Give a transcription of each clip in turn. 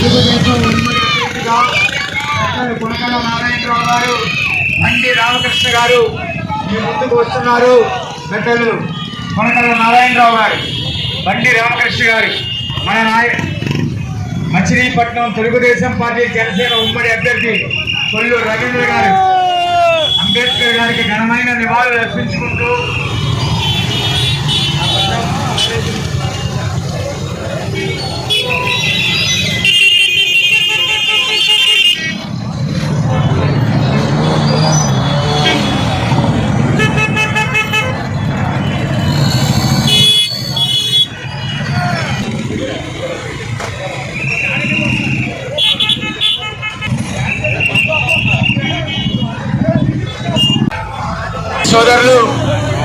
తెలుగుదేశం ఉమ్మడి అభ్యర్థిగా కొనకల నారాయణరావు గారు బండి రామకృష్ణ గారు మీ ముందుకు వస్తున్నారు. పెద్దలు కొనకల నారాయణరావు గారు బండి రామకృష్ణ గారు మన నాయ మచిలీపట్నం తెలుగుదేశం పార్టీ జనసేన ఉమ్మడి అభ్యర్థి కొల్లు రవీంద్ర గారు. అంబేద్కర్ గారికి ఘనమైన నివాళులు అర్పించుకుంటూ సోదరులు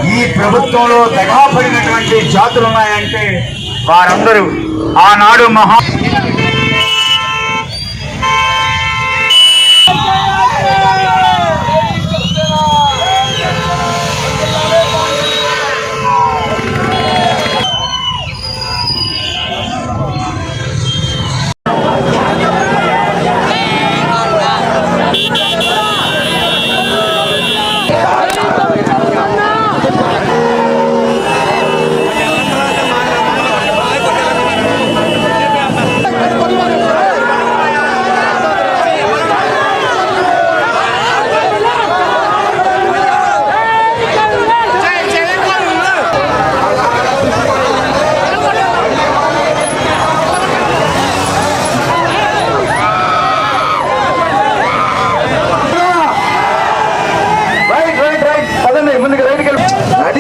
ఈ ప్రభుత్వంలో దగాపడినటువంటి జాతులు ఉన్నాయంటే వారందరూ ఆనాడు మహా రైట్ రైట్ రైట్ పదండి ముందుకు రైట్కి వెళ్ళి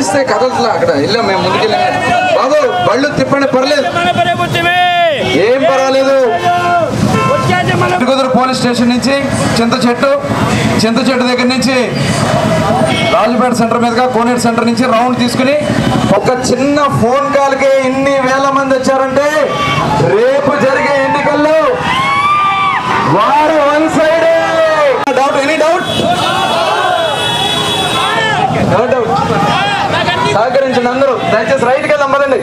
నడిస్తే కదలట్లా అక్కడ? వెళ్ళాం మేము ముందుకెళ్ళాం. బాబు బళ్ళు తిప్పండి పర్లేదు. ఏం పర్వాలేదు. కుదురు పోలీస్ స్టేషన్ నుంచి చింత చెట్టు చింత చెట్టు దగ్గర నుంచి రాజుపేట సెంటర్ మీదుగా కోనేరు సెంటర్ నుంచి రౌండ్ తీసుకుని ఒక చిన్న ఫోన్ కాల్కి ఇన్ని వేల మంది వచ్చారంటే సహకరించండి అందరూ. దయచేసి రైట్కి వెళ్దాం పదండి